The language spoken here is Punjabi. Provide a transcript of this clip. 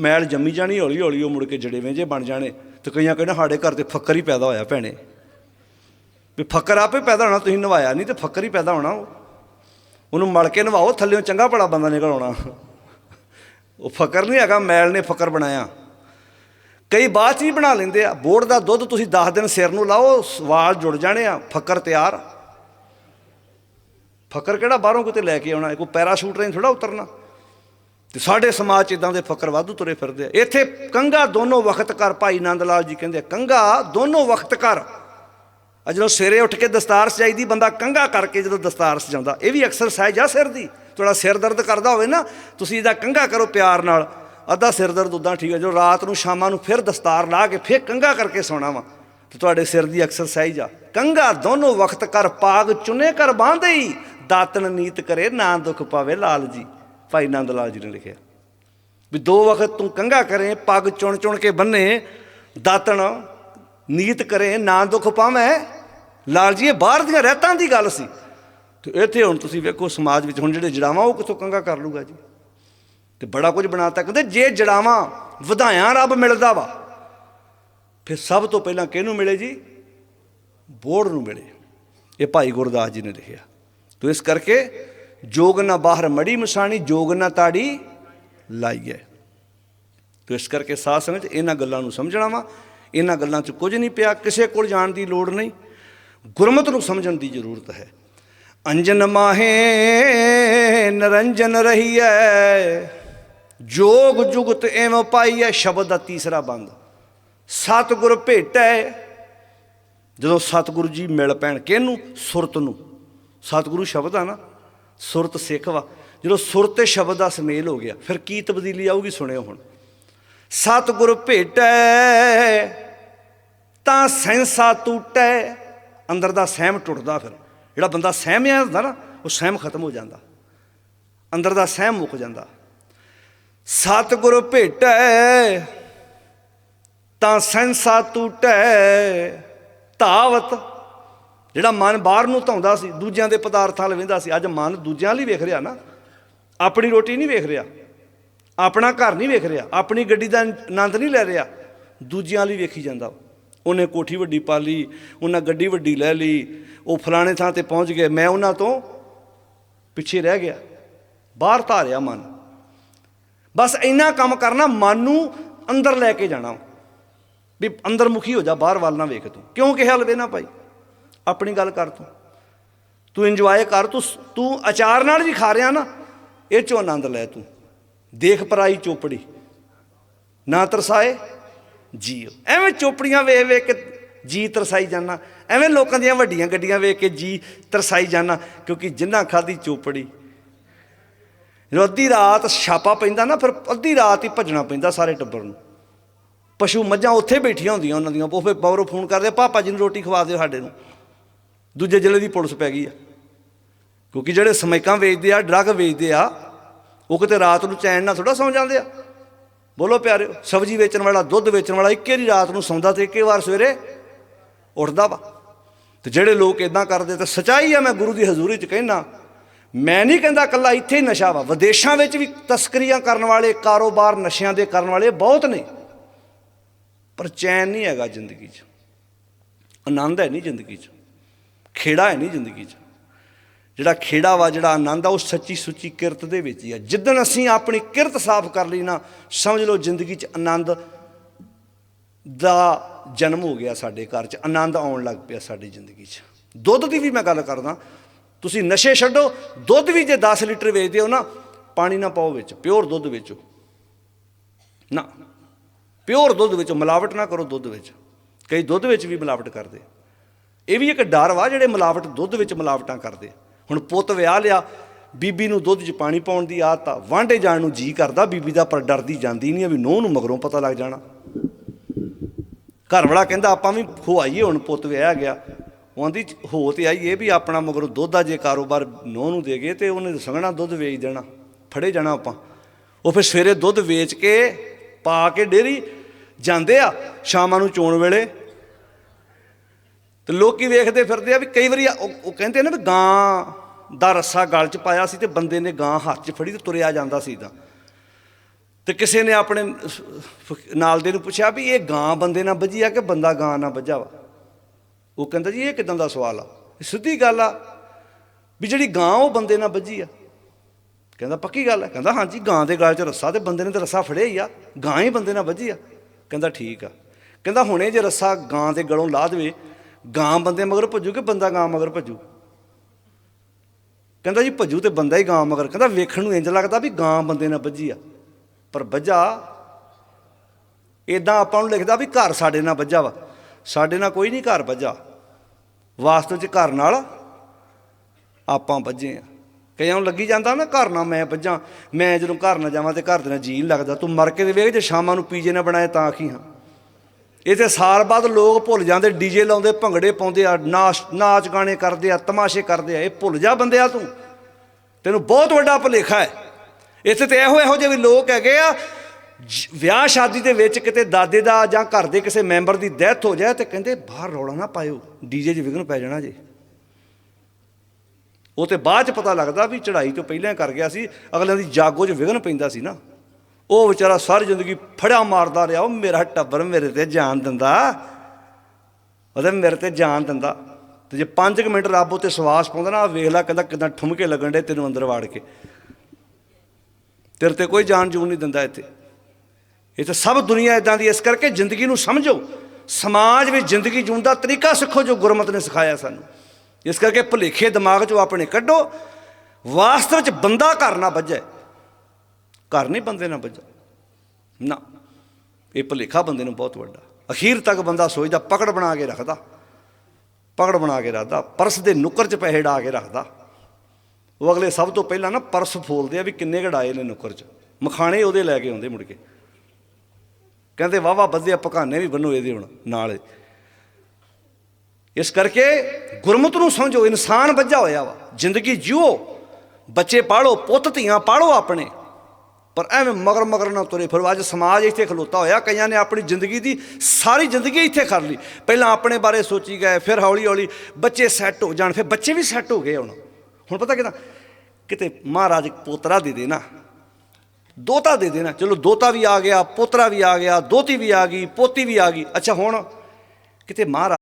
ਮੈਲ ਜੰਮੀ ਜਾਣੀ ਹੌਲੀ ਹੌਲੀ ਉਹ ਮੁੜ ਕੇ ਜੜੇਵੇਂ ਜੇ ਬਣ ਜਾਣੇ। ਤੇ ਕਈਆਂ ਕਹਿੰਦੇ ਸਾਡੇ ਘਰ ਤੇ ਫੱਕਰ ਹੀ ਪੈਦਾ ਹੋਇਆ ਭੈਣੇ। ਵੀ ਫੱਕਰ ਆਪੇ ਪੈਦਾ ਹੋਣਾ, ਤੁਸੀਂ ਨਵਾਇਆ ਨਹੀਂ ਤੇ ਫੱਕਰ ਹੀ ਪੈਦਾ ਹੋਣਾ ਉਹ। ਉਹਨੂੰ ਮਲ ਕੇ ਨਵਾਓ, ਥੱਲੇੋਂ ਚੰਗਾ ਭਲਾ ਬੰਦਾ ਨਿਕਲ ਆਉਣਾ। ਉਹ ਫਕਰ ਨਹੀਂ ਹੈਗਾ ਮੈਲ ਨੇ ਫੱਕਰ ਬਣਾਇਆ। ਕਈ ਬਾਅਦ ਚ ਵੀ ਬਣਾ ਲੈਂਦੇ ਆ। ਬੋੜ ਦਾ ਦੁੱਧ ਤੁਸੀਂ 10 ਦਿਨ ਸਿਰ ਨੂੰ ਲਾਓ ਵਾਲ ਜੁੜ ਜਾਣੇ ਆ, ਫੱਕਰ ਤਿਆਰ। ਫੱਕਰ ਕਿਹੜਾ ਬਾਹਰੋਂ ਕਿਤੇ ਲੈ ਕੇ ਆਉਣਾ ਕੋਈ ਪੈਰਾਸ਼ੂਟ ਨਹੀਂ ਥੋੜਾ ਉਤਰਨਾ। ਤੇ ਸਾਡੇ ਸਮਾਜ ਚ ਇਦਾਂ ਦੇ ਫਕਰ ਵਾਧੂ ਤੁਰੇ ਫਿਰਦੇ ਆ। ਇੱਥੇ ਕੰਗਾ ਦੋਨੋਂ ਵਕਤ ਕਰ ਭਾਈ ਨੰਦ ਲਾਲ ਜੀ ਕਹਿੰਦੇ ਆ, ਕੰਗਾ ਦੋਨੋਂ ਵਕਤ ਕਰ। ਆ ਜਦੋਂ ਸਵੇਰੇ ਉੱਠ ਕੇ ਦਸਤਾਰ ਸਜਾਈਦੀ ਬੰਦਾ ਕੰਗਾ ਕਰਕੇ ਜਦੋਂ ਦਸਤਾਰ ਸਜਾਉਂਦਾ ਇਹ ਵੀ ਐਕਸਰਸਾਈਜ਼ ਆ ਸਿਰ ਦੀ। ਤੁਹਾਡਾ ਸਿਰ ਦਰਦ ਕਰਦਾ ਹੋਵੇ ਨਾ ਤੁਸੀਂ ਇਹਦਾ ਕੰਗਾ ਕਰੋ ਪਿਆਰ ਨਾਲ। ਅੱਧਾ ਸਿਰ ਦਰਦ ਉਦਾਂ ਠੀਕ ਹੈ ਜੋ ਰਾਤ ਨੂੰ ਸ਼ਾਮਾਂ ਨੂੰ ਫਿਰ ਦਸਤਾਰ ਲਾ ਕੇ ਫਿਰ ਕੰਗਾ ਕਰਕੇ ਸੌਣਾ ਵਾ ਤੇ ਤੁਹਾਡੇ ਸਿਰ ਦੀ ਐਕਸਰਸਾਈਜ਼ ਆ। ਕੰਗਾ ਦੋਨੋਂ ਵਕਤ ਕਰ ਪਾਗ ਚੁਨੇ ਕਰ ਬਾਂਧਈ ਦਾਤਨ ਨੀਤ ਕਰੇ ਨਾ ਦੁੱਖ ਪਾਵੇ ਲਾਲ ਜੀ। ਭਾਈ ਨੰਦ ਲਾਲ ਜੀ ਨੇ ਲਿਖਿਆ। ਵੀ ਦੋ ਵਕਤ ਤੂੰ ਕੰਗਾ ਕਰੇ, ਪੱਗ ਚੁਣ ਚੁਣ ਕੇ ਬੰਨੇ, ਦਾਤਣ ਨੀਤ ਕਰੇ, ਨਾ ਦੁੱਖ ਪਾਵੇਂ। ਲਾਲ ਜੀ, ਇਹ ਬਾਹਰ ਦੀਆਂ ਰਹਿਤਾਂ ਦੀ ਗੱਲ ਸੀ। ਤੇ ਇੱਥੇ ਹੁਣ ਤੁਸੀਂ ਵੇਖੋ ਸਮਾਜ ਵਿੱਚ ਹੁਣ ਜਿਹੜੇ ਜੜਾਵਾਂ, ਉਹ ਕਿੱਥੋਂ ਕੰਗਾ ਕਰ ਲੂਗਾ ਜੀ? ਤੇ ਬੜਾ ਕੁਝ ਬਣਾਤਾ ਕਹਿੰਦੇ ਜੇ ਜੜਾਵਾਂ ਵਧਾਇਆ, ਰੱਬ ਮਿਲਦਾ ਵਾ। ਫਿਰ ਸਭ ਤੋਂ ਪਹਿਲਾਂ ਕਿਹਨੂੰ ਮਿਲੇ ਜੀ? ਬੋੜ ਨੂੰ ਮਿਲੇ। ਇਹ ਭਾਈ ਗੁਰਦਾਸ ਜੀ ਨੇ ਲਿਖਿਆ। ਤੋ ਇਸ ਕਰਕੇ ਜੋਗ ਨਾ ਬਾਹਰ ਮੜੀ ਮਸਾਣੀ, ਜੋਗ ਨਾ ਤਾੜੀ ਲਾਈਏ। ਤੋ ਇਸ ਕਰਕੇ ਸਾਧ ਸੰਗਤ ਇਹਨਾਂ ਗੱਲਾਂ ਨੂੰ ਸਮਝਣਾ ਵਾ। ਇਹਨਾਂ ਗੱਲਾਂ 'ਚ ਕੁਝ ਨਹੀਂ ਪਿਆ, ਕਿਸੇ ਕੋਲ ਜਾਣ ਦੀ ਲੋੜ ਨਹੀਂ। ਗੁਰਮਤ ਨੂੰ ਸਮਝਣ ਦੀ ਜ਼ਰੂਰਤ ਹੈ। ਅੰਜਨ ਮਾਹੇ, ਨਰੰਜਨ ਰਹੀਐ। ਜੋਗ ਜੁਗਤ ਐਵ ਪਾਈਐ, ਸ਼ਬਦ ਦਾ ਤੀਸਰਾ ਬੰਦ। ਸਤਿਗੁਰ ਭੇਟੈ। ਜਦੋਂ ਸਤਿਗੁਰੂ ਜੀ ਮਿਲ ਪੈਣ, ਕਿਹਨੂੰ? ਸੁਰਤ ਨੂੰ। ਸਤਿਗੁਰੂ ਸ਼ਬਦ ਆ ਨਾ। ਸੁਰਤ ਸਿੱਖ ਵਾ। ਜਦੋਂ ਸੁਰਤ ਤੇ ਸ਼ਬਦ ਦਾ ਸਮੇਲ ਹੋ ਗਿਆ, ਫਿਰ ਕੀ ਤਬਦੀਲੀ ਆਊਗੀ ਸੁਣਿਓ ਹੁਣ। ਸਤਿਗੁਰ ਭੇਟੈ, ਤਾਂ ਸੈਂਸਾ ਟੂਟੈ ਅੰਦਰ ਦਾ ਸਹਿਮ ਟੁੱਟਦਾ ਫਿਰ। ਜਿਹੜਾ ਬੰਦਾ ਸਹਿਮਿਆ ਹੁੰਦਾ ਨਾ, ਉਹ ਸਹਿਮ ਖਤਮ ਹੋ ਜਾਂਦਾ। ਅੰਦਰ ਦਾ ਸਹਿਮ ਮੁੱਕ ਜਾਂਦਾ। ਸਤਿਗੁਰ ਭੇਟੈ, ਤਾਂ ਸੈਂਸਾ ਟੂਟੈ ਧਾਵਤ ਜਿਹੜਾ ਮਨ ਬਾਹਰ ਨੂੰ ਧਾਉਂਦਾ ਸੀ, ਦੂਜਿਆਂ ਦੇ ਪਦਾਰਥਾਂ ਵੱਲ ਵੇਂਦਾ ਸੀ, ਅੱਜ ਮਨ ਦੂਜਿਆਂ ਲਈ ਵੇਖ ਰਿਹਾ ਨਾ। ਆਪਣੀ ਰੋਟੀ ਨਹੀਂ ਵੇਖ ਰਿਹਾ, ਆਪਣਾ ਘਰ ਨਹੀਂ ਵੇਖ ਰਿਹਾ, ਆਪਣੀ ਗੱਡੀ ਦਾ ਆਨੰਦ ਨਹੀਂ ਲੈ ਰਿਹਾ, ਦੂਜਿਆਂ ਲਈ ਵੇਖੀ ਜਾਂਦਾ। ਉਹਨੇ ਕੋਠੀ ਵੱਡੀ ਪਾ ਲਈ, ਉਹਨਾਂ ਗੱਡੀ ਵੱਡੀ ਲੈ ਲਈ, ਉਹ ਫਲਾਣੇ ਥਾਂ ਤੇ ਪਹੁੰਚ ਗਏ। ਮੈਂ ਉਹਨਾਂ ਤੋਂ ਪਿੱਛੇ ਰਹਿ ਗਿਆ, ਬਾਹਰ ਧਾਰਿਆ ਮਨ। ਬਸ ਇੰਨਾ ਕੰਮ ਕਰਨਾ, ਮਨ ਨੂੰ ਅੰਦਰ ਲੈ ਕੇ ਜਾਣਾ। ਵੀ ਅੰਦਰ ਮੁਖੀ ਹੋ ਜਾ, ਬਾਹਰ ਵੱਲ ਨਾ ਵੇਖ ਤੂੰ। ਕਿਉਂ ਕਿਹਾ ਲਵੇ ਨਾ ਭਾਈ? ਆਪਣੀ ਗੱਲ ਕਰ ਤੂੰ। ਤੂੰ ਇੰਜੋਏ ਕਰ, ਤੂੰ ਤੂੰ ਅਚਾਰ ਨਾਲ ਵੀ ਖਾ ਰਿਹਾ ਨਾ, ਇਹ ਚੋਂ ਆਨੰਦ ਲੈ ਤੂੰ। ਦੇਖ ਪਰਾਈ ਚੋਪੜੀ, ਨਾ ਤਰਸਾਏ, ਜੀਓ। ਐਵੇਂ ਚੋਪੜੀਆਂ ਵੇਖ ਵੇਖ ਕੇ ਜੀ ਤਰਸਾਈ ਜਾਣਾ ਐਵੇਂ ਲੋਕਾਂ ਦੀਆਂ ਵੱਡੀਆਂ ਗੱਡੀਆਂ ਵੇਖ ਕੇ ਜੀ ਤਰਸਾਈ ਜਾਣਾ ਕਿਉਂਕਿ ਜਿੰਨਾ ਖਾਦੀ ਚੋਪੜੀ ਜਦੋਂ ਅੱਧੀ ਰਾਤ ਛਾਪਾ ਪੈਂਦਾ ਨਾ, ਫਿਰ ਅੱਧੀ ਰਾਤ ਹੀ ਭੱਜਣਾ ਪੈਂਦਾ ਸਾਰੇ ਟੱਬਰ ਨੂੰ। ਪਸ਼ੂ ਮੱਝਾਂ ਉੱਥੇ ਬੈਠੀਆਂ ਹੁੰਦੀਆਂ ਉਹਨਾਂ ਦੀਆਂ, ਉਹ ਫਿਰ ਬਾਹਰੋਂ ਫੋਨ ਕਰਦੇ, ਪਾਪਾ ਜੀ ਨੂੰ ਰੋਟੀ ਖਵਾ ਦਿਓ ਸਾਡੇ ਨੂੰ। ਦੂਜੇ ਜ਼ਿਲ੍ਹੇ ਦੀ ਪੁਲਿਸ ਪੈ ਗਈ ਆ। ਕਿਉਂਕਿ ਜਿਹੜੇ ਸਮੈਕਾਂ ਵੇਚਦੇ ਆ, ਡਰੱਗ ਵੇਚਦੇ ਆ, ਉਹ ਕਿਤੇ ਰਾਤ ਨੂੰ ਚੈਨ ਨਾਲ ਥੋੜਾ ਸੌਂ ਜਾਂਦੇ ਆ। ਬੋਲੋ ਪਿਆਰਿਓ, ਸਬਜ਼ੀ ਵੇਚਣ ਵਾਲਾ, ਦੁੱਧ ਵੇਚਣ ਵਾਲਾ ਇੱਕੇ ਦੀ ਰਾਤ ਨੂੰ ਸੌਂਦਾ ਤੇ ਇੱਕੇ ਵਾਰ ਸਵੇਰੇ ਉੱਠਦਾ ਵਾ। ਤੇ ਜਿਹੜੇ ਲੋਕ ਇਦਾਂ ਕਰਦੇ ਤੇ ਸਚਾਈ ਆ ਮੈਂ ਗੁਰੂ ਦੀ ਹਜ਼ੂਰੀ 'ਚ ਕਹਿਣਾ ਮੈਂ ਨਹੀਂ ਕਹਿੰਦਾ ਕੱਲਾ ਇੱਥੇ ਹੀ ਨਸ਼ਾ ਵਾ, ਵਿਦੇਸ਼ਾਂ ਵਿੱਚ ਵੀ ਤਸਕਰੀਆਂ ਕਰਨ ਵਾਲੇ, ਕਾਰੋਬਾਰ ਨਸ਼ਿਆਂ ਦੇ ਕਰਨ ਵਾਲੇ ਬਹੁਤ ਨੇ। ਪਰ ਚੈਨ ਨਹੀਂ ਹੈਗਾ ਜ਼ਿੰਦਗੀ 'ਚ। ਆਨੰਦ ਹੈ ਨਹੀਂ ਜ਼ਿੰਦਗੀ 'ਚ। ਖੇੜਾ ਹੈ ਨਹੀਂ ਜ਼ਿੰਦਗੀ 'ਚ। ਜਿਹੜਾ ਖੇੜਾ ਵਾ, ਜਿਹੜਾ ਆਨੰਦ ਆ, ਉਹ ਸੱਚੀ ਸੁੱਚੀ ਕਿਰਤ ਦੇ ਵਿੱਚ ਹੀ ਆ। ਜਿੱਦਣ ਅਸੀਂ ਆਪਣੀ ਕਿਰਤ ਸਾਫ਼ ਕਰ ਲਈ ਨਾ, ਸਮਝ ਲਓ ਜ਼ਿੰਦਗੀ 'ਚ ਆਨੰਦ ਦਾ ਜਨਮ ਹੋ ਗਿਆ ਸਾਡੇ ਘਰ 'ਚ, ਆਨੰਦ ਆਉਣ ਲੱਗ ਪਿਆ ਸਾਡੀ ਜ਼ਿੰਦਗੀ 'ਚ। ਦੁੱਧ ਦੀ ਵੀ ਮੈਂ ਗੱਲ ਕਰਦਾ, ਤੁਸੀਂ ਨਸ਼ੇ ਛੱਡੋ, ਦੁੱਧ ਵੀ ਜੇ 10 ਲੀਟਰ ਵੇਚਦੇ ਹੋ ਨਾ, ਪਾਣੀ ਨਾ ਪਾਓ ਵਿੱਚ, ਪਿਓਰ ਦੁੱਧ ਵੇਚੋ। ਨਾ, ਪਿਓਰ ਦੁੱਧ ਵੇਚੋ, ਮਿਲਾਵਟ ਨਾ ਕਰੋ ਦੁੱਧ ਵਿੱਚ। ਕਈ ਦੁੱਧ ਵਿੱਚ ਵੀ ਮਿਲਾਵਟ ਕਰਦੇ। ਇਹ ਵੀ ਇੱਕ ਡਰ ਵਾ ਜਿਹੜੇ ਮਿਲਾਵਟ ਦੁੱਧ ਵਿੱਚ ਮਿਲਾਵਟਾਂ ਕਰਦੇ ਹੁਣ ਪੁੱਤ ਵਿਆਹ ਲਿਆ, ਬੀਬੀ ਨੂੰ ਦੁੱਧ 'ਚ ਪਾਣੀ ਪਾਉਣ ਦੀ ਆਦਤ ਆ ਵਾਂਡੇ ਜਾਣ ਨੂੰ ਜੀ ਕਰਦਾ, ਬੀਬੀ ਦਾ ਪਰ ਡਰਦੀ ਜਾਂਦੀ ਨਹੀਂ ਆ ਵੀ ਨੂੰਹ ਨੂੰ ਮਗਰੋਂ ਪਤਾ ਲੱਗ ਜਾਣਾ। ਘਰ ਵਾਲਾ ਕਹਿੰਦਾ, ਆਪਾਂ ਵੀ ਖਵਾਈਏ ਹੁਣ ਪੁੱਤ ਵਿਆਹ ਗਿਆ। ਉਹਦੀ ਹੋ ਤੇ ਆਈ ਇਹ ਵੀ ਆਪਣਾ ਮਗਰੋਂ ਦੁੱਧ ਦਾ ਜੇ ਕਾਰੋਬਾਰ ਨੂੰਹ ਨੂੰ ਦੇ ਗਏ ਤੇ ਉਹਨੇ ਸੰਘਣਾ ਦੁੱਧ ਵੇਚ ਦੇਣਾ, ਫੜੇ ਜਾਣਾ ਆਪਾਂ। ਉਹ ਫਿਰ ਸਵੇਰੇ ਦੁੱਧ ਵੇਚ ਕੇ ਪਾ ਕੇ ਡੇਰੀ ਜਾਂਦੇ ਆ, ਸ਼ਾਮਾਂ ਨੂੰ ਚੋਣ ਵੇਲੇ ਤੇ ਲੋਕੀ ਵੇਖਦੇ ਫਿਰਦੇ ਆ ਵੀ ਕਈ ਵਾਰੀ ਉਹ ਕਹਿੰਦੇ ਨੇ ਵੀ ਗਾਂ ਦਾ ਰੱਸਾ ਗਲ 'ਚ ਪਾਇਆ ਸੀ ਤੇ ਬੰਦੇ ਨੇ ਗਾਂ ਹੱਥ 'ਚ ਫੜੀ ਤੇ ਤੁਰਿਆ ਜਾਂਦਾ ਸੀ ਤਾਂ। ਤੇ ਕਿਸੇ ਨੇ ਆਪਣੇ ਨਾਲ ਦੇ ਨੂੰ ਪੁੱਛਿਆ ਵੀ ਇਹ ਗਾਂ ਬੰਦੇ ਨਾਲ ਵੱਜੀ ਆ ਕਿ ਬੰਦਾ ਗਾਂ ਨਾਲ ਵੱਜਾ ਵਾ? ਉਹ ਕਹਿੰਦਾ ਜੀ ਇਹ ਕਿਦਾਂ ਦਾ ਸਵਾਲ ਆ? ਸਿੱਧੀ ਗੱਲ ਆ ਵੀ ਜਿਹੜੀ ਗਾਂ ਉਹ ਬੰਦੇ ਨਾਲ ਵੱਜੀ ਆ। ਕਹਿੰਦਾ ਪੱਕੀ ਗੱਲ ਹੈ ਕਹਿੰਦਾ ਹਾਂਜੀ, ਗਾਂ ਦੇ ਗਲ 'ਚ ਰੱਸਾ ਤੇ ਬੰਦੇ ਨੇ ਤਾਂ ਰੱਸਾ ਫੜਿਆ ਹੀ ਆ। ਗਾਂ ਹੀ ਬੰਦੇ ਨਾਲ ਵੱਜੀ ਆ। ਕਹਿੰਦਾ ਠੀਕ ਆ। ਕਹਿੰਦਾ ਹੁਣੇ ਜੇ ਰੱਸਾ ਗਾਂ ਦੇ ਗਲੋਂ ਲਾ ਦੇਵੇ ਗਾਂ ਬੰਦੇ ਮਗਰ ਭੱਜੂ ਕਿ ਬੰਦਾ ਗਾਂ ਮਗਰ ਭੱਜੂ? ਕਹਿੰਦਾ ਜੀ ਭੱਜੂ ਤੇ ਬੰਦਾ ਹੀ ਗਾਂ ਮਗਰ। ਕਹਿੰਦਾ ਵੇਖਣ ਨੂੰ ਇੰਜ ਲੱਗਦਾ ਵੀ ਗਾਂ ਬੰਦੇ ਨਾਲ ਵੱਜੀ ਆ। ਪਰ ਵੱਜਾ ਇਦਾਂ ਆਪਾਂ ਨੂੰ ਲਿਖਦਾ ਵੀ ਘਰ ਸਾਡੇ ਨਾਲ ਵੱਜਾ ਵਾ। ਸਾਡੇ ਨਾਲ ਕੋਈ ਨਹੀਂ ਘਰ ਵੱਜਾ ਵਾਸਤਵ ਚ ਘਰ ਨਾਲ ਆਪਾਂ ਵੱਜੇ ਆ। ਕਈਆਂ ਨੂੰ ਲੱਗੀ ਜਾਂਦਾ ਨਾ ਘਰ ਨਾਲ ਮੈਂ ਵੱਜਾਂ ਮੈਂ ਜਦੋਂ ਘਰ ਨਾ ਜਾਵਾਂ ਤੇ ਘਰ ਦੇ ਨਾਲ ਜੀ ਲੱਗਦਾ। ਤੂੰ ਮਰ ਕੇ ਦੇ ਵੇਖ ਜੇ ਸ਼ਾਮਾਂ ਨੂੰ ਪੀਜੇ ਨਾ ਬਣਾਏ ਤਾਂ ਆਖੀ ਹਾਂ। ਇਹ ਸਾਲ ਬਾਅਦ ਲੋਕ ਭੁੱਲ ਜਾਂਦੇ, ਡੀਜੇ ਲਾਉਂਦੇ, ਭੰਗੜੇ ਪਾਉਂਦੇ ਆ, ਨਾਚ ਨਾਚ ਗਾਣੇ ਕਰਦੇ ਆ, ਤਮਾਸ਼ੇ ਕਰਦੇ ਆ, ਇਹ ਭੁੱਲ ਜਾ ਬੰਦਿਆ ਤੂੰ। ਤੈਨੂੰ ਬਹੁਤ ਵੱਡਾ ਭੁਲੇਖਾ ਹੈ। ਇੱਥੇ ਤੇ ਇਹੋ ਇਹੋ ਜਿਹੇ ਵੀ ਲੋਕ ਹੈਗੇ ਆ, ਜ- ਵਿਆਹ ਸ਼ਾਦੀ ਦੇ ਵਿੱਚ ਕਿਤੇ ਦਾਦੇ ਦਾ ਜਾਂ ਘਰ ਦੇ ਕਿਸੇ ਮੈਂਬਰ ਦੀ ਡੈਥ ਹੋ ਜਾਏ ਤੇ ਕਹਿੰਦੇ, ਬਾਹਰ ਰੌਲਾ ਨਾ ਪਾਇਓ, ਡੀਜੇ 'ਚ ਵਿਘਨ ਪੈ ਜਾਣਾ ਜੇ। ਉਹ ਤੇ ਬਾਅਦ 'ਚ ਪਤਾ ਲੱਗਦਾ ਵੀ ਚੜ੍ਹਾਈ ਤੋਂ ਪਹਿਲਾਂ ਕਰ ਗਿਆ ਸੀ, ਅਗਲਿਆਂ ਦੀ ਜਾਗੋ 'ਚ ਵਿਘਨ ਪੈਂਦਾ ਸੀ ਨਾ। ਉਹ ਵਿਚਾਰਾ ਸਾਰੀ ਜ਼ਿੰਦਗੀ ਫੜਿਆ ਮਾਰਦਾ ਰਿਹਾ, ਉਹ ਮੇਰਾ ਟੱਬਰ ਮੇਰੇ ਤੇ ਜਾਨ ਦਿੰਦਾ। ਉਹਦੇ ਮੇਰੇ ਤੇ ਜਾਨ ਦਿੰਦਾ। ਤੇ ਜੇ 5 ਮਿੰਟ ਰੱਬ ਉਤੇ ਸਵਾਸ ਪਾਉਂਦਾ ਨਾ, ਆਹ ਵੇਖ ਲੈ ਕਹਿੰਦਾ ਕਿਦਾਂ ਠੁਮਕੇ ਲੱਗਣ ਡੇ ਤੈਨੂੰ ਅੰਦਰ ਵਾੜ ਕੇ। ਤੇਰੇ ਤੇ ਕੋਈ ਜਾਨ ਜੂਨ ਨਹੀਂ ਦਿੰਦਾ ਇੱਥੇ। ਇਹ ਤਾਂ ਸਭ ਦੁਨੀਆ ਇਦਾਂ ਦੀ ਇਸ ਕਰਕੇ ਜ਼ਿੰਦਗੀ ਨੂੰ ਸਮਝੋ। ਸਮਾਜ ਵਿੱਚ ਜ਼ਿੰਦਗੀ ਜੂਣ ਦਾ ਤਰੀਕਾ ਸਿੱਖੋ ਜੋ ਗੁਰਮਤ ਨੇ ਸਿਖਾਇਆ ਸਾਨੂੰ। ਇਸ ਕਰਕੇ ਭੁਲੇਖੇ ਦਿਮਾਗ 'ਚੋਂ ਆਪਣੇ ਕੱਢੋ। ਵਾਸਤਵ 'ਚ ਬੰਦਾ ਘਰ ਨਾ ਵੱਜੇ। ਘਰ ਨਹੀਂ ਬੰਦੇ ਨਾਲ ਵੱਜਾ ਨਾ, ਇਹ ਭੁਲੇਖਾ ਬੰਦੇ ਨੂੰ ਬਹੁਤ ਵੱਡਾ। ਅਖੀਰ ਤੱਕ ਬੰਦਾ ਸੋਚਦਾ, ਪਕੜ ਬਣਾ ਕੇ ਰੱਖਦਾ। ਪਕੜ ਬਣਾ ਕੇ ਰੱਖਦਾ, ਪਰਸ ਦੇ ਨੁੱਕਰ 'ਚ ਪੈਸੇ ਡਾ ਕੇ ਰੱਖਦਾ। ਉਹ ਅਗਲੇ ਸਭ ਤੋਂ ਪਹਿਲਾਂ ਨਾ ਪਰਸ ਫੋਲਦੇ ਆ ਵੀ ਕਿੰਨੇ ਘੜਾਏ ਨੇ ਨੁੱਕਰ 'ਚ। ਮਖਾਣੇ ਉਹਦੇ ਲੈ ਕੇ ਆਉਂਦੇ ਮੁੜ ਕੇ। ਕਹਿੰਦੇ ਵਾਵਾ ਬੱਧੇ ਪਕਾਨੇ ਵੀ ਬੰਨੋ ਇਹਦੇ ਹੁਣ, ਨਾਲ। ਇਸ ਕਰਕੇ ਗੁਰਮਤ ਨੂੰ ਸਮਝੋ, ਇਨਸਾਨ ਵੱਜਾ ਹੋਇਆ ਵਾ। ਜ਼ਿੰਦਗੀ ਜਿਓ, ਬੱਚੇ ਪਾਲੋ, ਪੁੱਤ ਧੀਆਂ ਪਾਲੋ ਆਪਣੇ। ਪਰ ਐਵੇਂ ਮਗਰ ਮਗਰ ਨਾ ਤੁਰੇ ਫਿਰ ਅੱਜ ਸਮਾਜ ਇੱਥੇ ਖਲੋਤਾ ਹੋਇਆ, ਕਈਆਂ ਨੇ ਆਪਣੀ ਜ਼ਿੰਦਗੀ ਦੀ ਸਾਰੀ ਜ਼ਿੰਦਗੀ ਇੱਥੇ ਕਰ ਲਈ। ਪਹਿਲਾਂ ਆਪਣੇ ਬਾਰੇ ਸੋਚੀ ਗਏ, ਫਿਰ ਹੌਲੀ ਹੌਲੀ ਬੱਚੇ ਸੈੱਟ ਹੋ ਜਾਣ, ਫਿਰ ਬੱਚੇ ਵੀ ਸੈੱਟ ਹੋ ਗਏ ਹੁਣ। ਹੁਣ ਪਤਾ ਕਿਦਾਂ? ਕਿਤੇ ਮਹਾਰਾਜ ਪੋਤਰਾ ਦੇ ਦੇ ਨਾ ਦੋਤਾ ਦੇ ਦੇਣਾ। ਚਲੋ ਦੋਤਾ ਵੀ ਆ ਗਿਆ, ਪੋਤਰਾ ਵੀ ਆ ਗਿਆ, ਦੋਤੀ ਵੀ ਆ ਗਈ, ਪੋਤੀ ਵੀ ਆ ਗਈ। ਅੱਛਾ ਹੁਣ ਕਿਤੇ ਮਹਾਰਾਜ